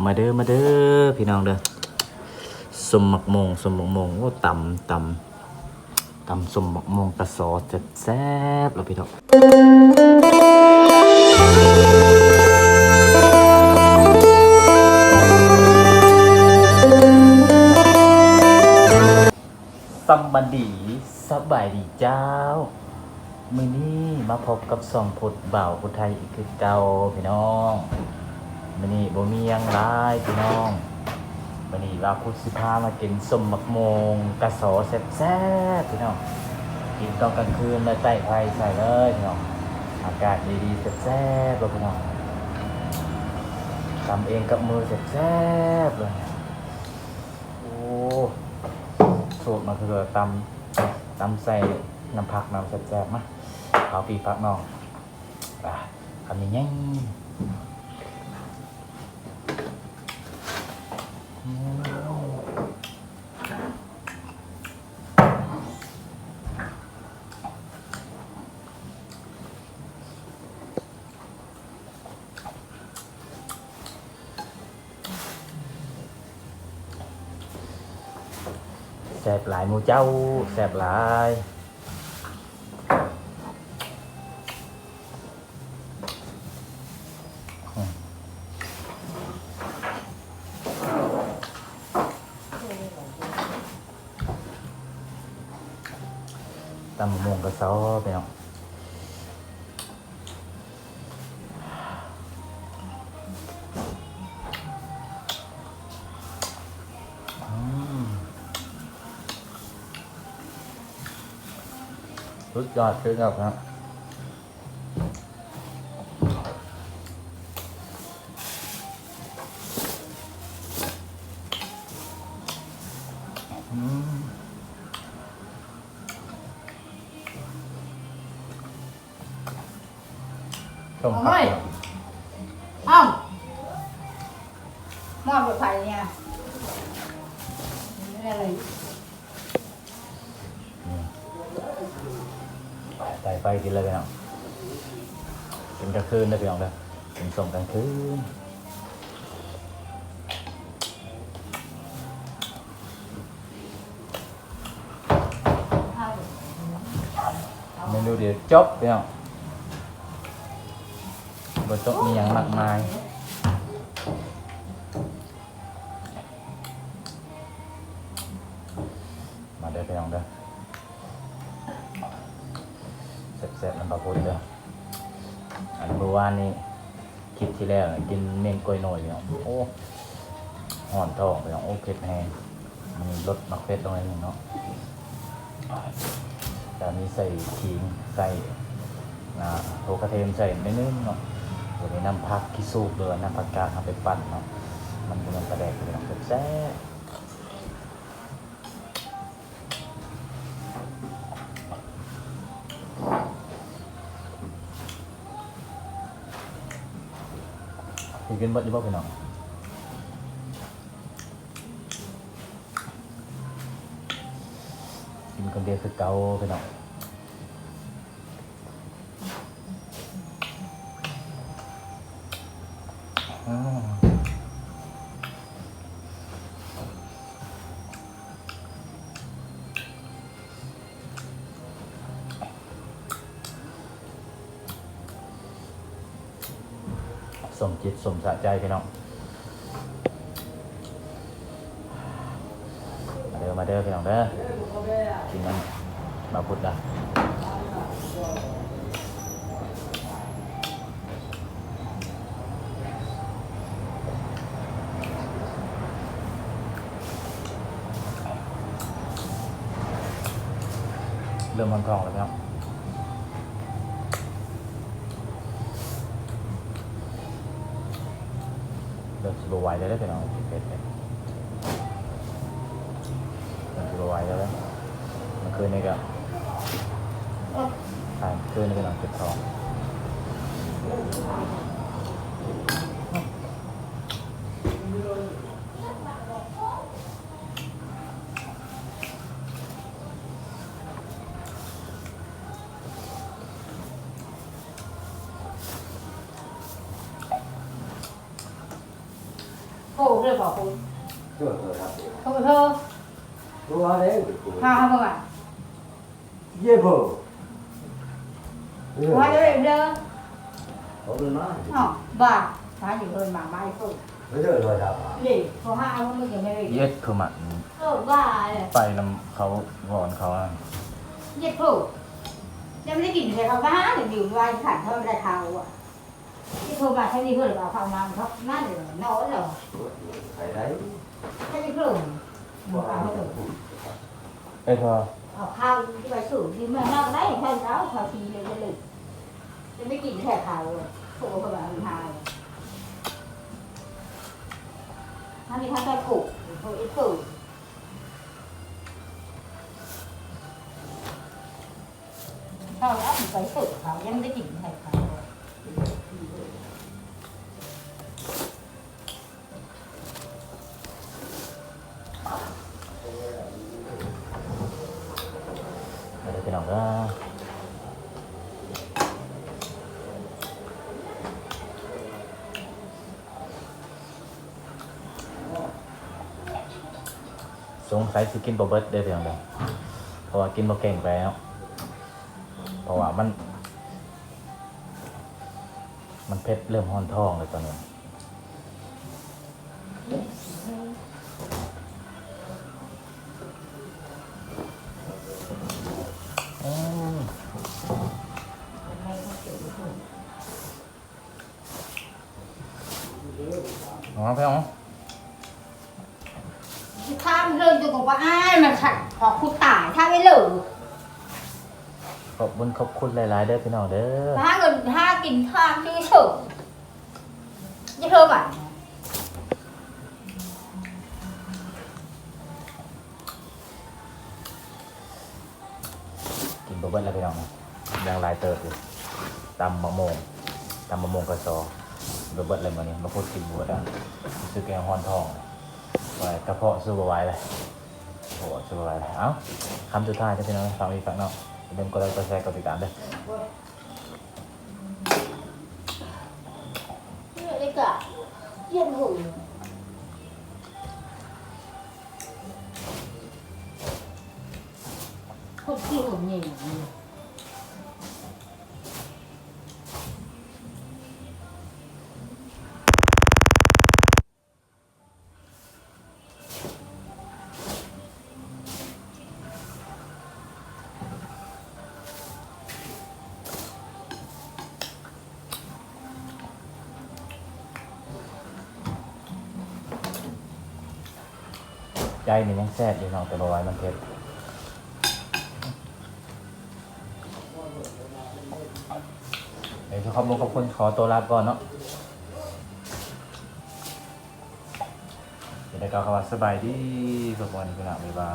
มาเด้อมาเด้อพี่น้องเด้อสมหมักมงสมหมักมงโอ้ตำตำตำสมหมักมงกระสอจะแซ่บๆแล้วพี่น้องสบันดีสบายดีเจ้ามือนี้มาพบกับสองพุทธบ่าวพุทธไทยอีกคือเก่าพี่น้อง มือนี้บ่มียังร้ายพี่น้องมือนี้ว่าพุทธสิพามากินสมมักโมงกระสอแซ่บๆพี่น้องกินตอนกลางคืนแล้วใต้ไฟใส่เลยพี่น้องอากาศดีๆแซ่บๆเลยพี่น้องทำเองกับมือแซ่บๆเลยโอ้สูตรมาคือตำตำใส่น้ำผักน้ำแซ่บๆมาเอาปีปักน้องอะคำนี้ยังแซ่ บหลายหมูเจ้าแซ่บหลาย ตำมะม่วงกระเซาไปเนาะอืมสุดยอดสุดยอดครับ ต้มเอาผัไว้กเอ้าหม้อเปิดไฟเนี่ยไม่ได้อะไรใส่ไฟกินเลยพี่น้องกินกลางคืนนะพี่น้องเด้อกินส่งกลางคืนเอาเมนูเดี๋ยวจบพี่น้อง บนโต๊ะมีอย่างมากมายมาเด้อพี่น้องเด้อแซ่บๆน้ำปลาพุดเด้ออันเมื่อวานนี้คลิปที่แล้วกินเมี่ยงกล้วยหน่อยพี่น้องโอ้ห่อนท้องพี่น้องโอ้เผ็ดแห้งมันลดมักเผ็ดลงหนึ่งเนาะแต่มีใส่ขิงใส่อ่าโทกระเทียมใส่นิดนึงเนาะ วนี้น้ำผักกิซูบเลยน้ำผักกาดเอาไปปั่นเนาะมันเป็นน้ำปลาแดกพี่น้องแซ่บๆ thì kinh bệnh đi bóc cái nào kinh con đĩa คือเกา cái nào à. สมจิตสมสะใจพี่น้องมาเด้อมาเด้อพี่น้องเด้อกินมันมาพุดละเริ่มมันทองแล้วพี่น้อง เริ่มสโลว์ไวแล้วได้อพี่น้องเป็ดๆเริ่มสโลว์ไวแล้วเด้อเมื่อคืนนี้ก็ถ่ายคืนนี้พี่น้องเก็บทอง โอ้เรื่องบอกคุณช่วยเธอครับเขาไปเธอรู้ว่าเด้กูพาเขามาเย่บ่ว่าจะเดินเขาเป็นมาอ๋อบ้าพาอยู่เดินมาไม่ฝึกไม่ใช่เลยครับนี่พอห้าเขาไม่ยังไม่ได้เย็ดคือมันเออบ้าเลยไปนำเขาวอนเขาอะเย็ดถูกยังไม่ได้กินเลย ที่โทรมาแค่นี้เพื่อนเราเขามาเขานั่นเลยนอนเหรอใส่ได้แค่นี้เพื่อนมาเขาไม่ถูกเอ้ยพอเอาข้าวที่ไปสูบที่เมืองนอกได้แค่เช้าข้าวทีเลยจะเลยจะไม่กินแค่ข้าวโผล่เข้ามาทานถ้ามีท่านจะปลูกโผล่อีกสูบข้าวแล้วไปสูบเขายังไม่ได้กินแค่ข้าว เดี๋ยวพี่น้องก็ สงสัยสิกินบ่เบิดได้อพี่น้องเด้อเพราะว่ากินบ่เก่งไปแล้วเพราะว่ามัน มันเผ็ดเริ่มห้อนท้องเลยตอนนี้อืมเอาพี่น้อง ข้ามเรื่องจนกว่าอ้ายมันขัดพอคุณตายถ้าไม่เหลือขอบคุณขอบคุณหลายๆเด้อพี่น้องเด้อถ้าเงินถ้ากินข้าวที่เฉยจะเท่าไหร่กินบะเบิ้ลแล้วพี่น้องยังหลายเติบอยู่ตำมะม่วงตำมะม่วงกระซอเบอร์เบิดเลยมาเนี่ยมาพูดกินบัวได้ซื้อแกงฮอนทอง ไว้กระเพาะสู้บไหวเลยโอ้โหสู้บไหวเลยเอ้าคำสุดท้ายจะเป็นอะไรฟังอีกฟังนอกอย่าลืมกดไลค์กดแชร์กดติดตามด้วยเนี่ยเด็กอะเยี่ยมหูคนที่หุ่นใหญ่ ใจนี่ยังแซ่บอยู่เนาะแต่บ่ไหวมันเผ็ดเดี๋ยวขอบคุณขอบคุณขอตัวลาก่อนเนาะเดี๋ยวได้กล่าวคำว่าสบายดีสุขวันนี้คุณอาบ๊ายบาย